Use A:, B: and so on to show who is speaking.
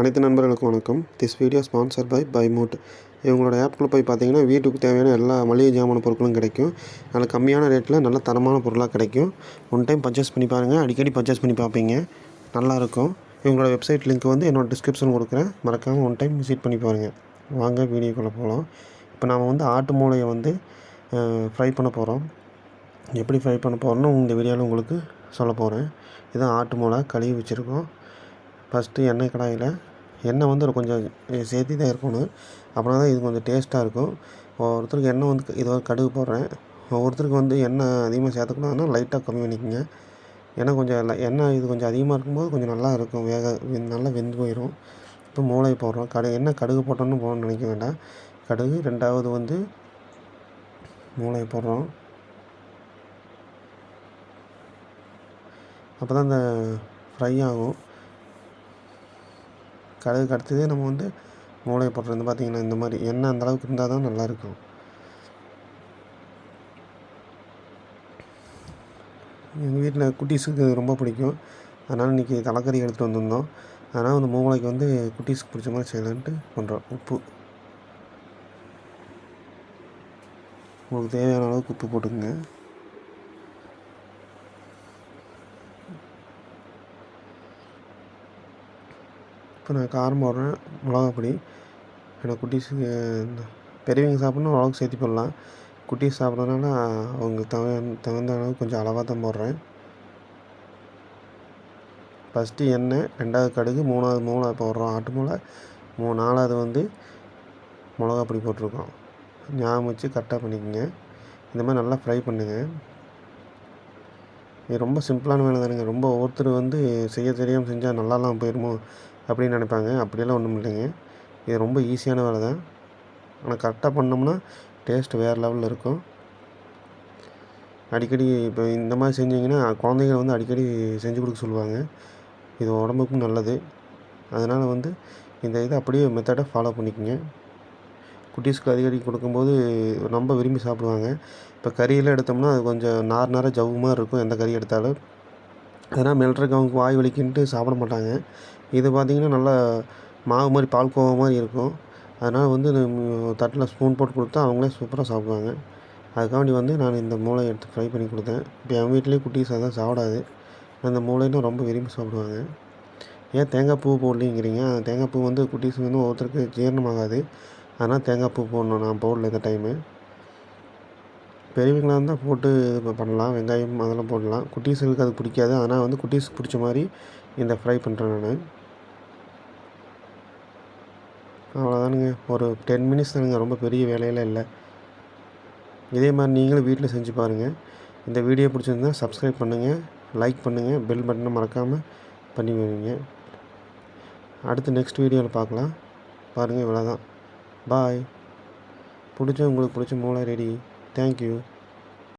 A: அனைத்து நண்பர்களுக்கும் வணக்கம். This video sponsor by by mood இவங்களோட ஆப்குள்ளே போய் பார்த்தீங்கன்னா வீட்டுக்கு தேவையான எல்லா மளிகை ஜாமான பொருட்களும் கிடைக்கும். நல்ல கம்மியான ரேட்டில் நல்ல தரமான பொருளாக கிடைக்கும். ஒன் டைம் பர்ச்சேஸ் பண்ணி பாருங்கள் அடிக்கடி பர்ச்சேஸ் பண்ணி பார்ப்பீங்க. நல்லாயிருக்கும் இவங்களோட வெப்சைட் லிங்க் வந்து என்னோடய டிஸ்கிரிப்ஷன் கொடுக்குறேன். மறக்காமல் ஒன் டைம் விசிட் பண்ணி பாருங்கள் வாங்க வீடியோக்குள்ளே போகலாம் இப்போ நாம் வந்து ஆட்டு மூளையை வந்து ஃப்ரை பண்ண போகிறோம் எப்படி ஃப்ரை பண்ண போகிறோன்னு இந்த வீடியோவில் உங்களுக்கு சொல்ல போகிறேன் இதுதான் ஆட்டு மூளை. கழுவி வச்சுருக்கோம். ஃபஸ்ட்டு எண்ணெய் கடாயில் எண்ணெய் வந்து ஒரு கொஞ்சம் சேர்த்தி தான் இருக்கணும். அப்படின்னா தான் இது கொஞ்சம் டேஸ்ட்டாக இருக்கும். ஒவ்வொருத்தருக்கு எண்ணெய் வந்து இது கடுகு போடுறேன். ஒவ்வொருத்தருக்கு வந்து எண்ணெய் அதிகமாக சேர்த்துக்கணும்னா லைட்டாக கம்மி பண்ணிக்கோங்க. ஏன்னா கொஞ்சம் எண்ணெய் இது கொஞ்சம் அதிகமாக இருக்கும்போது கொஞ்சம் நல்லா இருக்கும். வேக நல்லா வெந்து போயிடும் இப்போ மூளை போடுறோம். கடு எண்ணெய் கடுகு போட்டோன்னு போகணும்னு நினைக்க வேண்டாம். கடுகு ரெண்டாவது வந்து மூளை போடுறோம். அப்போ தான் அந்த ஃப்ரை ஆகும். கடுகுக்கு அடுத்ததே நம்ம வந்து மூளை போடுறது பார்த்திங்கன்னா இந்த மாதிரி எண்ணெய் அந்தளவுக்கு இருந்தால் தான் நல்லாயிருக்கும் எங்கள் வீட்டில் குட்டீஸுக்கு ரொம்ப பிடிக்கும். அதனால் இன்றைக்கி தலைக்கறி எடுத்துகிட்டு வந்திருந்தோம். அதனால் அந்த மூளைக்கு வந்து குட்டீஸுக்கு பிடிச்ச மாதிரி செய்யலான்ட்டு பண்ணுறோம் உப்பு. உங்களுக்கு தேவையான அளவுக்கு உப்பு போட்டுக்கோங்க. இப்போ நான் காரம் போடுறேன் மிளகா பொடி. ஏன்னா குட்டீஸுக்கு பெரியவங்க சாப்பிட்ணும் அளவுக்கு சேர்த்து போடலாம். குட்டீஸ் சாப்பிட்றதுனால அவங்க தகுந்த தகுந்த அளவுக்கு கொஞ்சம் அளவாக தான் போடுறேன். ஃபஸ்ட்டு எண்ணெய் ரெண்டாவது கடுகு மூணாவது மூளை போடுறோம் ஆட்டு மூளை மூ நாலாவது வந்து மிளகா பொடி போட்டிருக்கோம். ஞாபகம் வச்சு கரெக்டாக பண்ணிக்கோங்க. இந்த மாதிரி நல்லா ஃப்ரை பண்ணுங்கள் இது ரொம்ப சிம்பிளான வேலை தானுங்க. ரொம்ப ஒவ்வொருத்தர் வந்து செய்ய தெரியாமல் செஞ்சால் நல்லாலாம் போயிடுமோ அப்படின்னு நினைப்பாங்க. அப்படியெல்லாம் ஒன்றும் இல்லைங்க. இது ரொம்ப ஈஸியான வேலை தான். ஆனால் கரெக்டாக பண்ணோம்னா டேஸ்ட் வேறு லெவலில் இருக்கும். அடிக்கடி இப்போ இந்த மாதிரி செஞ்சிங்கன்னா குழந்தைங்க வந்து அடிக்கடி செஞ்சு கொடுக்க சொல்லுவாங்க. இது உடம்புக்கும் நல்லது. அதனால் வந்து இந்த இதை அப்படியே மெத்தடை ஃபாலோ பண்ணிக்கோங்க. குட்டீஸ்க்கு அடிக்கடி கொடுக்கும்போது ரொம்ப விரும்பி சாப்பிடுவாங்க. இப்போ கறியெல்லாம் எடுத்தோம்னா அது கொஞ்சம் நார் நார ஜவ்வு மாதிரி இருக்கும். எந்த கறி எடுத்தாலும். அதனால் மெல்றதுக்கு அவங்க வாய் வலிக்குன்ட்டு சாப்பிட மாட்டாங்க. இது பார்த்திங்கன்னா நல்லா மாவு மாதிரி பால் கோவா மாதிரி இருக்கும். அதனால் வந்து தட்டில் ஸ்பூன் போட்டு கொடுத்தா அவங்களே சூப்பராக சாப்பிடுவாங்க. அதுக்காண்டி வந்து நான் இந்த மூளை எடுத்து ஃப்ரை பண்ணி கொடுத்தேன். இப்போ என் வீட்லேயும் குட்டீஸ் அதான் சாப்பிடாது. அந்த மூளைன்னு ரொம்ப விரும்பி சாப்பிடுவாங்க. ஏன் தேங்காய் பூ போடலிங்கிறீங்க? தேங்காய் பூ வந்து குட்டீஸ் வந்து ஒவ்வொருத்தருக்கு ஜீரணமாகாது. அதனால் தேங்காய் பூ போடணும் நான் போடல இந்த டைமு பெரியவங்களாக இருந்தால் போட்டு இது பண்ணலாம் வெங்காயம் அதெல்லாம் போடலாம். குட்டீஸுகளுக்கு அது பிடிக்காது. அதனால் வந்து குட்டீஸுக்கு பிடிச்ச மாதிரி இந்த ஃப்ரை பண்ணுறேன் நான். அவ்வளோதானுங்க ஒரு டென் மினிட்ஸ் தானுங்க. ரொம்ப பெரிய வேலையெல்லாம் இல்லை. இதே மாதிரி நீங்களும் வீட்டில் செஞ்சு பாருங்கள் இந்த வீடியோ பிடிச்சிருந்தால் சப்ஸ்கிரைப் பண்ணுங்கள் லைக் பண்ணுங்கள் பெல் பட்டனை மறக்காமல் பண்ணி வைங்க. அடுத்து நெக்ஸ்ட் வீடியோவில் பார்க்கலாம். பாருங்கள் இவ்வளோ தான் பாய் பிடிச்ச உங்களுக்கு பிடிச்ச மூளை ரெடி தேங்க்யூ